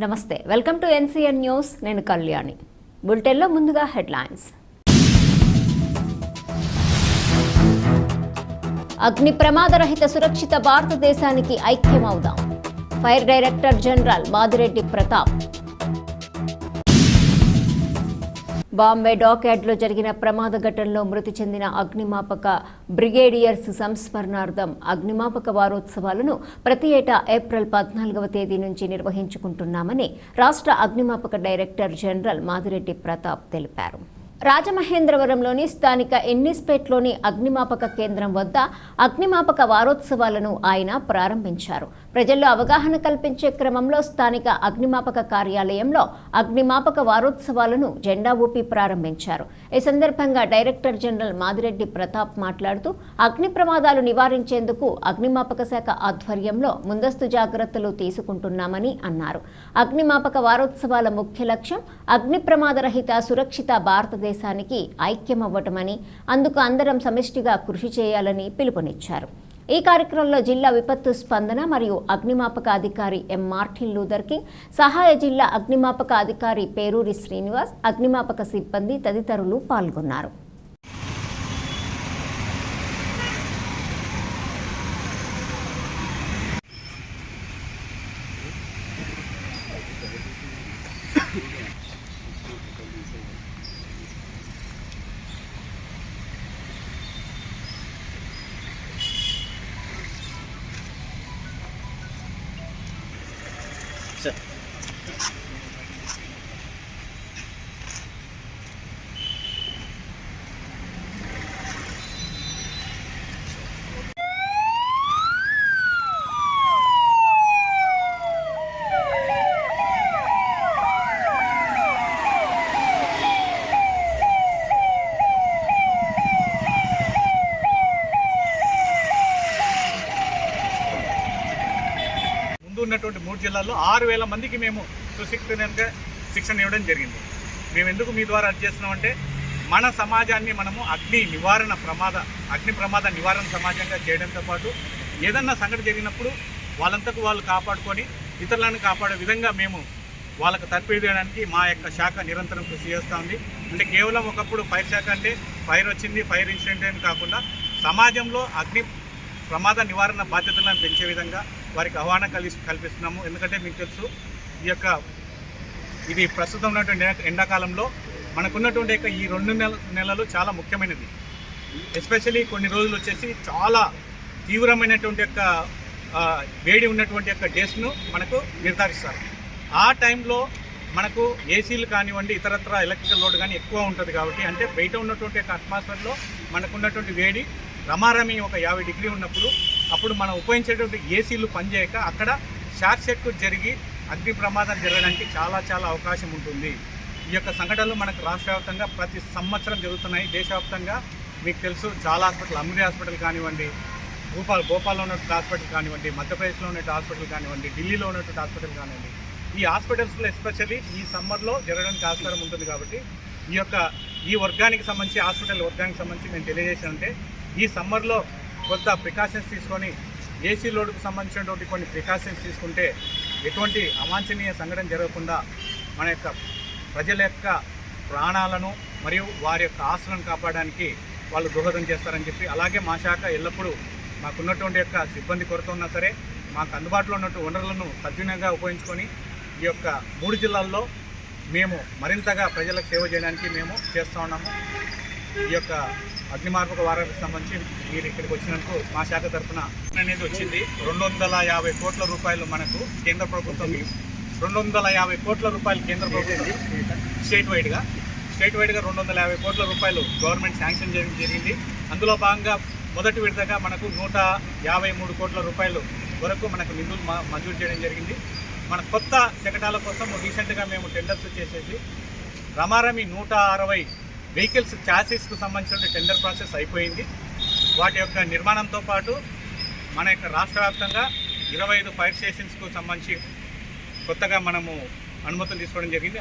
నమస్తే welcome to NCN news. నేను కళ్యాణి. బులెటిన్లో ముందుగా హెడ్లైన్స్. అగ్ని ప్రమాదరహిత సురక్షిత భారతదేశానికి ఐక్యమవుదాం. Fire director general Madireddy Pratap. Bombay డాక్యార్డ్లో జరిగిన ప్రమాద ఘటనలో మృతి చెందిన అగ్నిమాపక బ్రిగేడియర్స్ సంస్మరణార్థం అగ్నిమాపక వారోత్సవాలను ప్రతి ఏటా ఏప్రిల్ పద్నాలుగవ తేదీ నుంచి నిర్వహించుకుంటున్నామని రాష్ట్ర అగ్నిమాపక డైరెక్టర్ జనరల్ మాదిరెడ్డి ప్రతాప్ తెలిపారు. రాజమహేంద్రవరంలోని స్థానిక ఎన్నిస్పేట్లోని అగ్నిమాపక కేంద్రం వద్ద అగ్నిమాపక వారోత్సవాలను ఆయన ప్రారంభించారు. ప్రజల్లో అవగాహన కల్పించే క్రమంలో స్థానిక అగ్నిమాపక కార్యాలయంలో అగ్నిమాపక వారోత్సవాలను జెండా ఊపి ప్రారంభించారు. ఈ సందర్భంగా డైరెక్టర్ జనరల్ మాదిరెడ్డి ప్రతాప్ మాట్లాడుతూ అగ్ని ప్రమాదాలు నివారించేందుకు అగ్నిమాపక శాఖ ఆధ్వర్యంలో ముందస్తు జాగ్రత్తలు తీసుకుంటున్నామని అన్నారు. అగ్నిమాపక వారోత్సవాల ముఖ్య లక్ష్యం అగ్ని ప్రమాదరహిత సురక్షిత భారతదేశానికి ఐక్యమవ్వటమని అందుకు అందరం సమిష్టిగా కృషి చేయాలని పిలుపునిచ్చారు. ఈ కార్యక్రమంలో జిల్లా విపత్తు స్పందన మరియు అగ్నిమాపక అధికారి ఎం మార్టిన్ లూథర్ కింగ్ సహాయ జిల్లా అగ్నిమాపక అధికారి పేరూరి శ్రీనివాస్ అగ్నిమాపక సిబ్బంది తదితరులు పాల్గొన్నారు ముందు ఉన్నటువంటి మూడు జిల్లాల్లో ఆరు వేల మందికి మేము సుశిక్షణ శిక్షణ ఇవ్వడం జరిగింది. మేము ఎందుకు మీ ద్వారా అది చేస్తున్నామంటే మన సమాజాన్ని మనము అగ్ని నివారణ ప్రమాద అగ్ని ప్రమాద నివారణ సమాజంగా చేయడంతో పాటు ఏదన్నా సంఘటన జరిగినప్పుడు వాళ్ళంతకు వాళ్ళు కాపాడుకొని ఇతరులను కాపాడే విధంగా మేము వాళ్ళకు తర్పిదేయడానికి మా యొక్క శాఖ నిరంతరం కృషి చేస్తూ ఉంది. అంటే కేవలం ఒకప్పుడు ఫైర్ శాఖ అంటే ఫైర్ వచ్చింది ఫైర్ ఇన్సిడెంట్ అని కాకుండా సమాజంలో అగ్ని ప్రమాద నివారణ బాధ్యతలను పెంచే విధంగా వారికి ఆహ్వానం కలి కల్పిస్తున్నాము. ఎందుకంటే మీకు తెలుసు ఈ యొక్క ఇది ప్రస్తుతం ఉన్నటువంటి ఎండాకాలంలో మనకున్నటువంటి యొక్క ఈ రెండు నెల నెలలు చాలా ముఖ్యమైనది ఎస్పెషలీ కొన్ని రోజులు వచ్చేసి చాలా తీవ్రమైనటువంటి యొక్క వేడి ఉన్నటువంటి యొక్క డేస్ను మనకు నిర్ధారిస్తారు. ఆ టైంలో మనకు ఏసీలు కానివ్వండి ఇతరత్ర ఎలక్ట్రికల్ లోడ్ కానీ ఎక్కువ ఉంటుంది కాబట్టి అంటే బయట ఉన్నటువంటి యొక్క అట్మాస్ఫియర్లో మనకున్నటువంటి వేడి రమారమి ఒక యాభై డిగ్రీ ఉన్నప్పుడు అప్పుడు మనం ఉపయోగించేటువంటి ఏసీలు పనిచేయక అక్కడ షార్ట్ సర్క్యూట్ జరిగి అగ్ని ప్రమాదం జరగడానికి చాలా చాలా అవకాశం ఉంటుంది. ఈ యొక్క సంఘటనలు మనకు రాష్ట్ర వ్యాప్తంగా ప్రతి సంవత్సరం జరుగుతున్నాయి. దేశవ్యాప్తంగా మీకు తెలుసు చాలా హాస్పిటల్ అమృతి హాస్పిటల్ కానివ్వండి భూపాల్ భోపాల్లో ఉన్నటువంటి హాస్పిటల్ కానివ్వండి మధ్యప్రదేశ్లో ఉన్నటువంటి హాస్పిటల్ కానివ్వండి ఢిల్లీలో ఉన్నటువంటి హాస్పిటల్ కానివ్వండి. ఈ హాస్పిటల్స్లో ఎస్పెషల్లీ ఈ సమ్మర్లో జరగడానికి ఆస్కారం ఉంటుంది కాబట్టి ఈ యొక్క ఈ వర్గానికి సంబంధించి హాస్పిటల్ వర్గానికి సంబంధించి నేను తెలియజేసానంటే ఈ సమ్మర్లో కొంత ప్రికాషన్స్ తీసుకొని ఏసీ లోడ్కు సంబంధించినటువంటి కొన్ని ప్రికాషన్స్ తీసుకుంటే ఎటువంటి అవాంఛనీయ సంఘటన జరగకుండా మన యొక్క ప్రజల యొక్క ప్రాణాలను మరియు వారి యొక్క ఆస్తులను కాపాడడానికి వాళ్ళు దోహదం చేస్తారని చెప్పి అలాగే మా శాఖ ఎల్లప్పుడూ మాకున్నటువంటి యొక్క సిబ్బంది కొరత ఉన్నా సరే మాకు అందుబాటులో ఉన్నటువంటి వనరులను సద్వినియోగంగా ఉపయోగించుకొని ఈ యొక్క మూడు జిల్లాల్లో మేము మరింతగా ప్రజలకు సేవ చేయడానికి మేము చేస్తూ ఉన్నాము. ఈ యొక్క అగ్నిమార్పక వారానికి సంబంధించి మీరు ఇక్కడికి వచ్చినందుకు మా శాఖ తరఫున అనేది వచ్చింది. రెండు వందల యాభై కోట్ల రూపాయలు మనకు కేంద్ర ప్రభుత్వం రెండు వందల యాభై కోట్ల రూపాయలు కేంద్ర ప్రభుత్వం స్టేట్ వైడ్గా స్టేట్ వైడ్గా రెండు వందల యాభై కోట్ల రూపాయలు గవర్నమెంట్ శాంక్షన్ చేయడం జరిగింది. అందులో భాగంగా మొదటి విడతగా మనకు నూట యాభై మూడు కోట్ల రూపాయలు వరకు మనకు నిధులు మ- మంజూరు చేయడం జరిగింది. మన కొత్త శకటాల కోసం రీసెంట్గా మేము టెండర్స్ చేసేసి రమారమి నూట అరవై వెహికల్స్ ఛాసీస్కు సంబంధించిన టెండర్ ప్రాసెస్ అయిపోయింది. వాటి యొక్క నిర్మాణంతో పాటు మన యొక్క రాష్ట్ర వ్యాప్తంగా ఇరవై ఐదు ఫైర్ స్టేషన్స్కు సంబంధించి కొత్తగా మనము అనుమతులు తీసుకోవడం జరిగింది.